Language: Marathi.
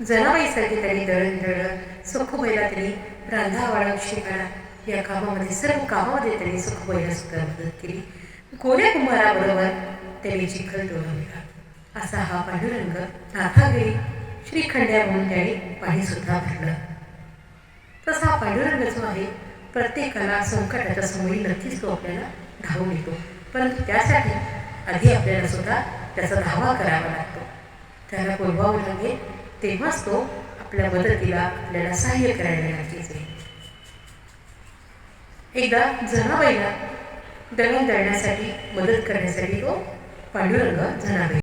मदतीला त्यांनी दळण दळण सुखबैला त्यांनी रांधा वाळव शिकाला या कामामध्ये सर्व कामामध्ये त्यांनी सुखबैला सुद्धा मदत केली कोण्या कुंभाराबरोबर त्यांनी चिखल तोडवला असा हा पांडुरंग नाथागिरी श्रीखंड्या म्हणून त्याने पाणी सुद्धा भरलं. तसा पांडुरंग जो आहे प्रत्येकाला संकटाच्या समोरी नक्कीच तो आपल्याला धावून येतो. परंतु त्यासाठी आधी आपल्याला सुद्धा त्याचा धावा करावा लागतो. त्याला बोलवावं लागेल. तेव्हाच तो आपल्या मदतीला आपल्याला सहाय्य करायला लागेल एकदा जनाबाईला दळण दळण्यासाठी मदत करण्यासाठी तो पांडुरंग जनाबाई